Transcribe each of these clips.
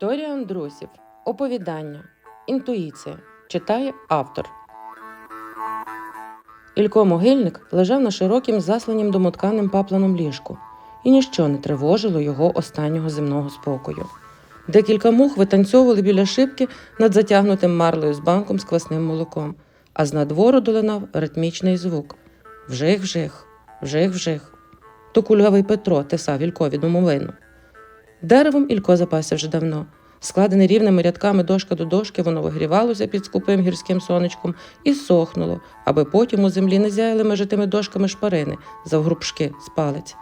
Торія Андрусів. Оповідання. Інтуїція. Читає автор. Ілько Могильник лежав на широким засланім домотканим папланом ліжку, і ніщо не тривожило його останнього земного спокою. Декілька мух витанцьовували біля шибки над затягнутим марлею з банком з квасним молоком, а з надвору долинав ритмічний звук вжих, вжих, вжих, вжих. То кульгавий Петро тесав Ількові домовину. Деревом Ілько запасся вже давно. Складене рівними рядками дошка до дошки, воно вигрівалося під скупим гірським сонечком і сохнуло, аби потім у землі не зяяли межи тими дошками шпарини завгрубшки з палець.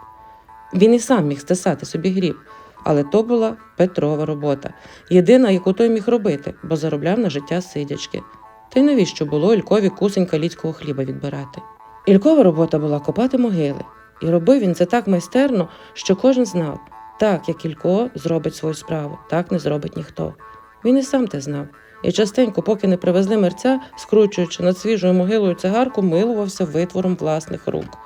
Він і сам міг стисати собі гріб, але то була Петрова робота, єдина, яку той міг робити, бо заробляв на життя сидячки. Та й навіщо було Ількові кусень каліцького хліба відбирати? Ількова робота була копати могили, і робив він це так майстерно, що кожен знав. Так, як Ілько зробить свою справу, так не зробить ніхто. Він і сам те знав. І частенько, поки не привезли мерця, скручуючи над свіжою могилою цигарку, милувався витвором власних рук.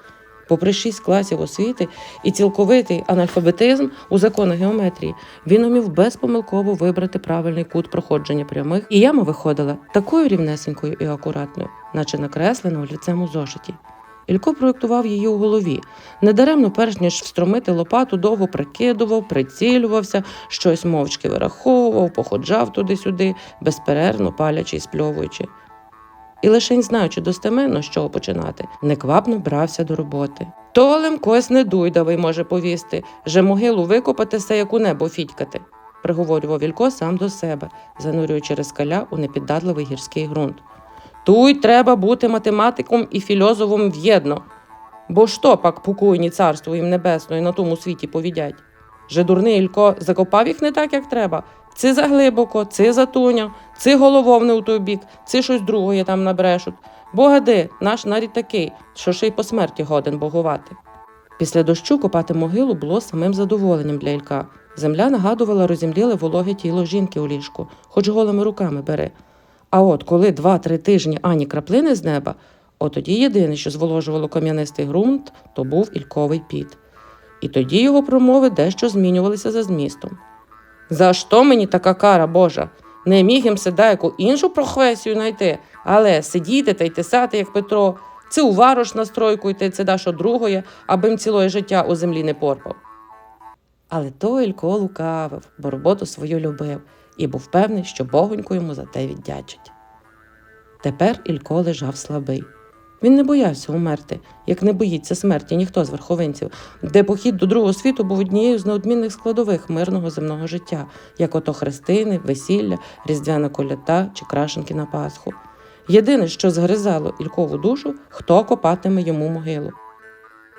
Попри шість класів освіти і цілковитий анальфабетизм у законах геометрії, він умів безпомилково вибрати правильний кут проходження прямих, і яма виходила такою рівнесенькою і акуратною, наче накреслена олівцем у зошиті. Ілько проєктував її у голові. Недаремно, перш ніж встромити лопату, довго прикидував, прицілювався, щось мовчки вираховував, походжав туди-сюди, безперервно палячи й спльовуючи. І лише знаючи достеменно, з чого починати, неквапно брався до роботи. Толем кось не дуйдавий може повісти, же могилу викопати се як у небо фітькати, приговорював Ілько сам до себе, занурюючи рискаля у непіддатливий гірський ґрунт. Туй треба бути математиком і філозофом в'єдно. Бо що пак покойні царство їм небесної на тому світі повідять? Же дурний Ілько закопав їх не так, як треба. Це заглибоко, це затуняв, це головов не у той бік, це щось другое там набрешуть. Богади, наш нарід такий, що ще й по смерті годен богувати. Після дощу копати могилу було самим задоволенням для Ілька. Земля нагадувала розімліле вологе тіло жінки у ліжку, хоч голими руками бери. А от коли два-три тижні ані краплини з неба, от тоді єдине, що зволожувало кам'янистий ґрунт, то був ільковий піт. І тоді його промови дещо змінювалися за змістом. За що мені така кара Божа? Не міг їм седа іншу професію знайти, але сидіти та й тисати, як Петро, це у варош на стройку йти, це да що другое, аби їм цілої життя у землі не порпав. Але то Ілько лукавив, бо роботу свою любив і був певний, що богонько йому за те віддячить. Тепер Ілько лежав слабий. Він не боявся умерти, як не боїться смерті ніхто з верховинців, де похід до другого світу був однією з неодмінних складових мирного земного життя, як ото хрестини, весілля, різдвяна колята чи крашенки на Пасху. Єдине, що згризало Ількову душу, хто копатиме йому могилу.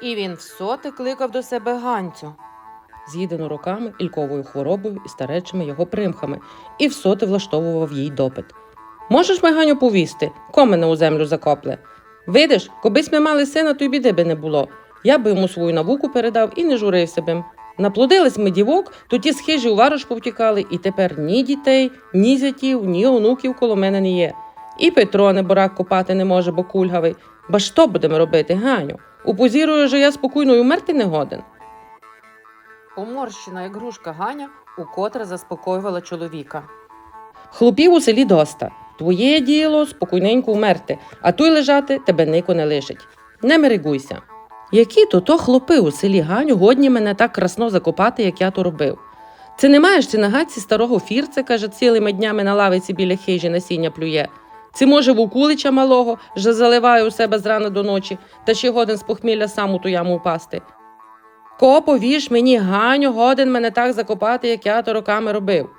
І він всоти кликав до себе Ганцю, з'їдену роками Ільковою хворобою і старечими його примхами, і всоти влаштовував їй допит. Можеш ми Ганю повісти, ко мене у землю закопле? Видиш, кобись ми мали сина, то й біди би не було. Я би йому свою науку передав і не журився бим. Наплодились ми дівок, то ті схижі у варош повтікали, і тепер ні дітей, ні зятів, ні онуків коло мене не є. І Петро неборак копати не може, бо кульгавий. Ба що будемо робити, Ганю? Упозірую, що я спокійно й умерти не годен. Поморщена, як грушка Ганя, укотре заспокоювала чоловіка. Хлопів у селі доста. Твоє діло спокійненько умерти, а той лежати тебе нико не лишить. Не мерегуйся. Які то то хлопи у селі Ганю годні мене так красно закопати, як я то робив. Це не маєш ти на гадці старого фірця, каже, цілими днями на лавиці біля хижі насіння плює. Це може вукулича малого, що заливає у себе з рана до ночі, та ще годен з похмілля сам у ту яму упасти. Ко повіж мені, Ганю, годен мене так закопати, як я то роками робив.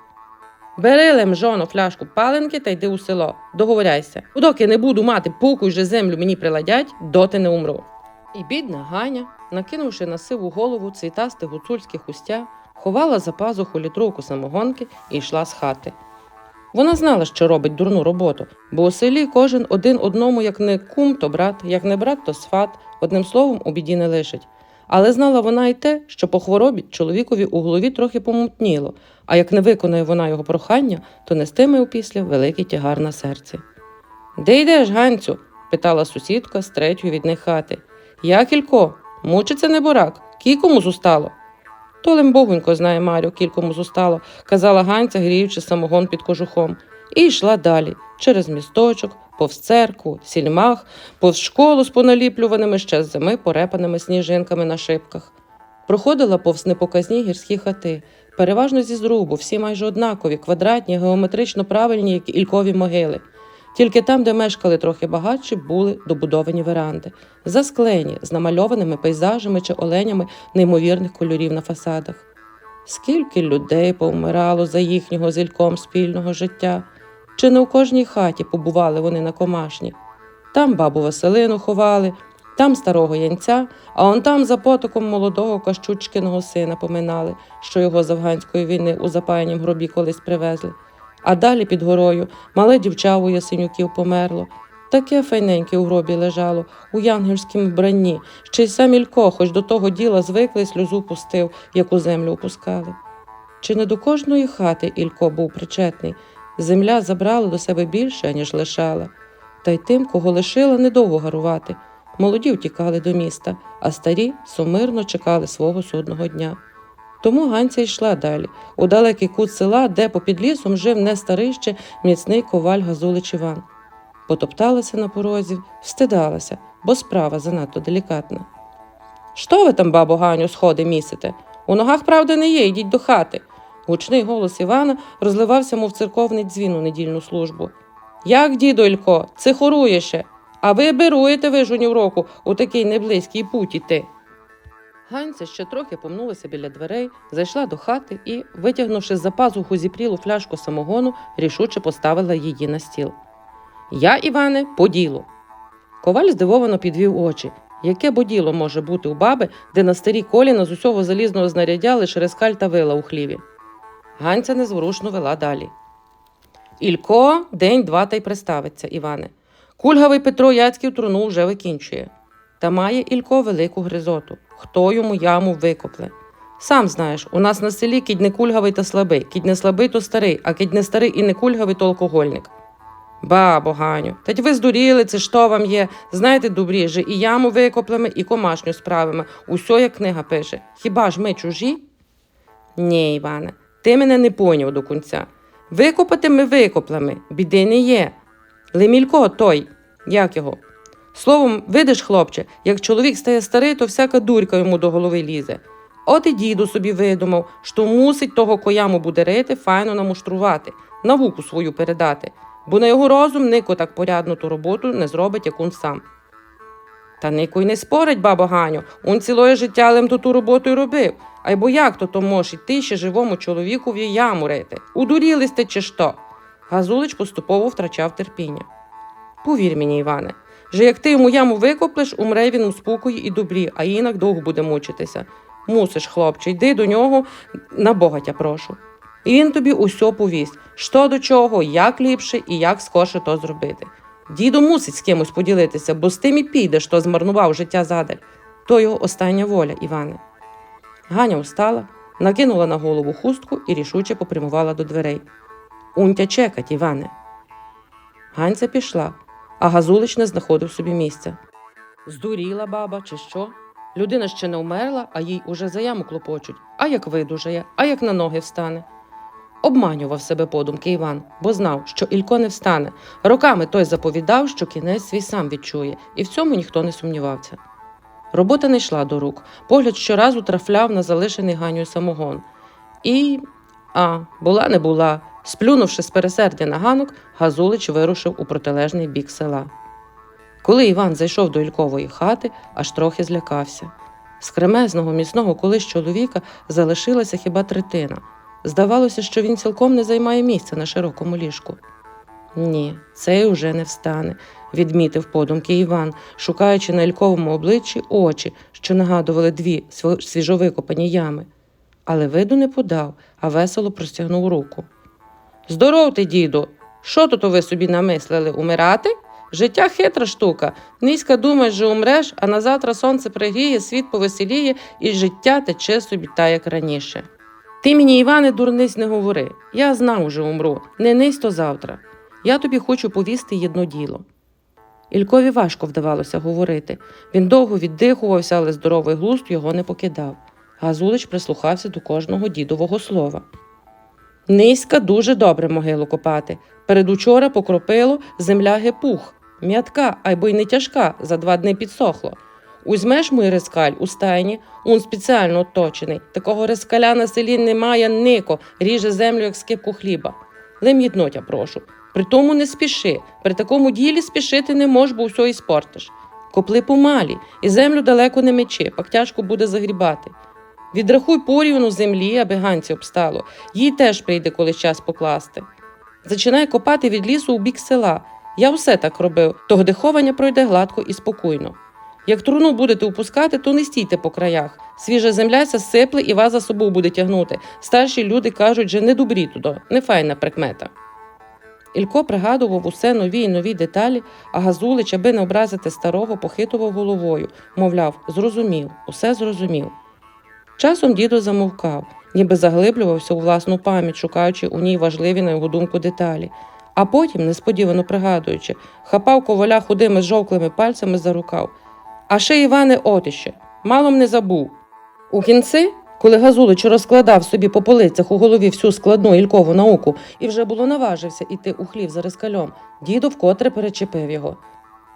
Бери лемжоно фляжку паленки та йди у село. Договоряйся. Доки не буду мати покой же землю мені приладять, доти не умру. І бідна Ганя, накинувши на сиву голову цвітасте гуцульське хустя, ховала за пазуху літровку самогонки і йшла з хати. Вона знала, що робить дурну роботу, бо у селі кожен один одному, як не кум, то брат, як не брат, то сват, одним словом, у біді не лишить. Але знала вона й те, що по хворобі чоловікові у голові трохи помутніло, а як не виконає вона його прохання, то нестиме опісля великий тягар на серці. Де йдеш, Ганцю? питала сусідка з третьої від них хати. Я кілько, мучиться неборак, кікому зустало. То лим богунько знає Марю, кількому зустало, казала Ганця, гріючи самогон під кожухом. І йшла далі, через місточок, повз церкву, сільмах, повз школу з поналіплюваними ще з зими порепаними сніжинками на шибках. Проходила повз непоказні гірські хати, переважно зі зрубу, всі майже однакові, квадратні, геометрично правильні, як ількові могили. Тільки там, де мешкали трохи багатші, були добудовані веранди, засклені з намальованими пейзажами чи оленями неймовірних кольорів на фасадах. Скільки людей повмирало за їхнього з Ільком спільного життя, чи не у кожній хаті побували вони на комашні. Там бабу Василину ховали, там старого янця, а он там за потоком молодого Кащучкиного сина поминали, що його з афганської війни у запаянім гробі колись привезли. А далі під горою мале дівча у ясенюків померло. Таке файненьке у гробі лежало, у янгельськім вбранні, ще й сам Ілько, хоч до того діла звиклий, сльозу пустив, яку землю опускали. Чи не до кожної хати Ілько був причетний? Земля забрала до себе більше, ніж лишала. Та й тим, кого лишила, недовго гарувати. Молоді втікали до міста, а старі сумирно чекали свого судного дня. Тому Ганця йшла далі, у далекий кут села, де попід лісом жив не старий ще міцний коваль Газулич Іван. Потопталася на порозі, встидалася, бо справа занадто делікатна. Що ви там, бабо Ганю, сходи місите? У ногах правда не є, йдіть до хати. Гучний голос Івана розливався, мов церковний дзвін у недільну службу. Як, дідо Ілько, цихорує ще, а ви беруєте вижунів року у такий неблизький путь іти. Ганця ще трохи помнулася біля дверей, зайшла до хати і, витягнувши з-за пазуху зіпрілу фляжку самогону, рішуче поставила її на стіл. Я, Іване, по ділу. Коваль здивовано підвів очі. Яке бо діло може бути у баби, де на старій коліна з усього залізного знаряддя лише резкаль та вила у хліві? Ганця незворушно вела далі. Ілько день-два та й приставиться, Іване. Кульгавий Петро Яцьків труну вже викінчує. Та має Ілько велику гризоту. Хто йому яму викопле? Сам знаєш, у нас на селі кідь не кульгавий та слабий, кідь не слабий, то старий, а кідь не старий і не кульгавий, то алкогольник. Бабо, Ганю, та ви здуріли, це що вам є? Знаєте, добріже, і яму викоплемо, і комашню справимо. Усьо, як книга пише. Хіба ж ми чужі? Ні, Іване, ти мене не поняв до кінця. Викопати ми викоплемо, біди не є. Лемілько той, як його? Словом, видиш, хлопче, як чоловік стає старий, то всяка дурька йому до голови лізе. От і діду собі видумав, що мусить того кояму буде рити, файно намуштрувати, науку свою передати, бо на його розум Нико так порядну ту роботу не зробить, як он сам. Та Нико й не спорить, бабо Ганю, он цілоє життя лем ту ту роботу й робив. А й бо як то то може йти ще живому чоловіку в яму рити? Удуріли сте чи що? Газулич поступово втрачав терпіння. Повір мені, Іване, що як ти йому яму викоплеш, умре він у спокої і добрі, а інак довго буде мучитися. Мусиш, хлопче, йди до нього на богатя прошу. І він тобі усьо повість, що до чого, як ліпше і як скорше то зробити. Дідо мусить з кимось поділитися, бо з тим і піде, що змарнував життя задаль. То його остання воля, Іване. Ганя встала, накинула на голову хустку і рішуче попрямувала до дверей. Унтя чекать, Іване. Ганця пішла, а Газулич не знаходив собі місця. Здуріла баба, чи що? Людина ще не вмерла, а їй уже за яму клопочуть. А як видужає, а як на ноги встане. Обманював себе подумки Іван, бо знав, що Ілько не встане. Роками той заповідав, що кінець свій сам відчує, і в цьому ніхто не сумнівався. Робота не йшла до рук, погляд щоразу трафляв на залишений Ганю самогон. І. А, була не була. Сплюнувши з пересердя на ганок, Газулич вирушив у протилежний бік села. Коли Іван зайшов до Ількової хати, аж трохи злякався. З кремезного міцного колись чоловіка залишилася хіба третина. Здавалося, що він цілком не займає місця на широкому ліжку. Ні, цей уже не встане, відмітив подумки Іван, шукаючи на Ільковому обличчі очі, що нагадували дві св- свіжовикопані ями. Але виду не подав, а весело простягнув руку. Здоров ти, діду! Що тут ви собі намислили? Умирати? Життя хитра штука. Низька думаєш, що умреш, а на завтра сонце пригріє, світ повеселіє, і життя тече собі та, як раніше. Ти мені, Іване, дурниць не говори. Я знав уже умру. Не нись то завтра. Я тобі хочу повісти єдно діло. Ількові важко вдавалося говорити. Він довго віддихувався, але здоровий глузд його не покидав. Газулич прислухався до кожного дідового слова. Низька дуже добре могилу копати. Передучора покропило земля гепух, м'ятка, айбо й не тяжка, за два дни підсохло. Узьмеш мій рескаль у стайні, он спеціально оточений. Такого рескаля на селі немає нико, ріже землю, як скипку хліба. Лим єднотя, прошу. При тому не спіши. При такому ділі спішити не мож, бо все іспортиш. Копли помалі, і землю далеко не мечи, пак тяжко буде загрібати. Відрахуй порівну землі, аби ганці обстало. Їй теж прийде коли час покласти. Зачинай копати від лісу у бік села. Я все так робив, того диховання пройде гладко і спокійно. Як труну будете упускати, то не стійте по краях. Свіжа земля ся сипле і вас за собою буде тягнути. Старші люди кажуть, що не добрі туди, не файна прикмета. Ілько пригадував усе нові й нові деталі, а Газулич, аби не образити старого, похитував головою, мовляв, зрозумів, усе зрозумів. Часом дідо замовкав, ніби заглиблювався у власну пам'ять, шукаючи у ній важливі, на його думку, деталі. А потім, несподівано пригадуючи, хапав коваля худими жовклими пальцями за рукав. А ще Іване Отище, мало м не забув. У кінці, коли Газулич розкладав собі по полицях у голові всю складну ількову науку і вже було наважився іти у хлів за рискальом, дідо вкотре перечепив його.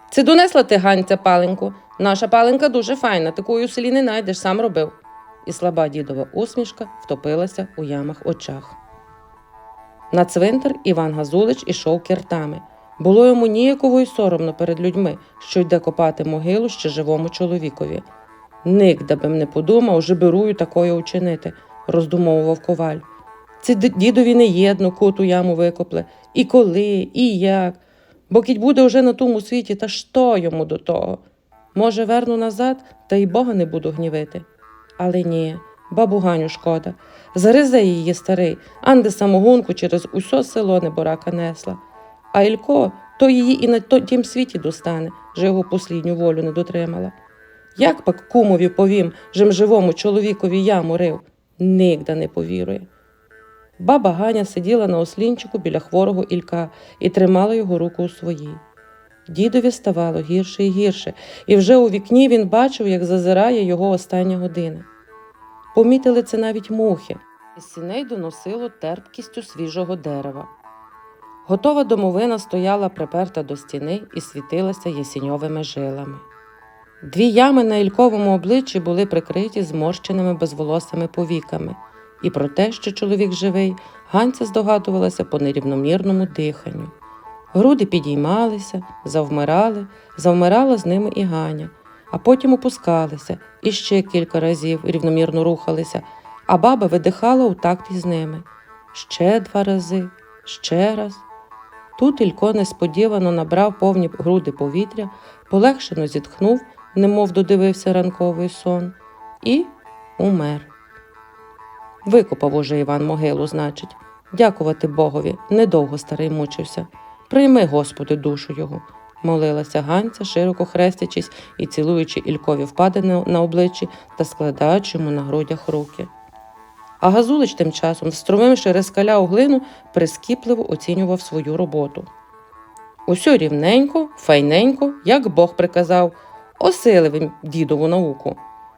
Це донесла ти ганця паленьку. Наша паленька дуже файна, такої у селі не найдеш, сам робив. І слаба дідова усмішка втопилася у ямах очах. На цвинтар Іван Газулич ішов кіртами. Було йому ніяково й соромно перед людьми, що йде копати могилу ще живому чоловікові. Никда би не подумав, жеберую такою учинити, роздумовував коваль. Ці дідові не єдну куту яму викопли, і коли, і як. Бо кіть буде уже на тому світі, та що йому до того? Може, верну назад, та й Бога не буду гнівити. Але ні, бабу Ганю шкода. Заризе її старий, анде самогонку через усьо село неборака несла. А Ілько то її і на тім світі достане, що його послідню волю не дотримала. Як пак кумові повім, жим живому чоловікові яму рив, нігда не повірує. Баба Ганя сиділа на ослінчику біля хворого Ілька і тримала його руку у своїй. Дідові ставало гірше і гірше, і вже у вікні він бачив, як зазирає його остання година. Помітили це навіть мухи. Сіней доносило терпкістю свіжого дерева. Готова домовина стояла приперта до стіни і світилася ясіньовими жилами. Дві ями на Ільковому обличчі були прикриті зморщеними безволосими повіками, і про те, що чоловік живий, Ганця здогадувалася по нерівномірному диханню. Груди підіймалися, завмирали, завмирала з ними і Ганя, а потім опускалися і ще кілька разів рівномірно рухалися, а баба видихала у такт із ними. Ще два рази, ще раз. Тут Ілько несподівано набрав повні груди повітря, полегшено зітхнув, немов додивився ранковий сон, і умер. Викопав уже Іван могилу, значить. Дякувати Богові, недовго старий мучився. Прийми, Господи, душу його, молилася Ганця, широко хрестячись і цілуючи Ількові впадини на обличчі та складаючи йому на грудях руки. А Газулич тим часом, встромивши рескаля у глину, прискіпливо оцінював свою роботу. Усьо рівненько, файненько, як Бог приказав, осилив дідову науку.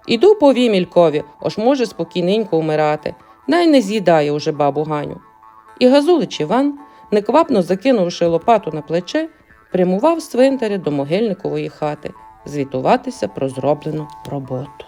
Іду повім Ількові, ож може спокійненько умирати, най не з'їдає уже бабу Ганю. І Газулич Іван, неквапно закинувши лопату на плече, прямував з цвинтаря до могильникової хати звітуватися про зроблену роботу.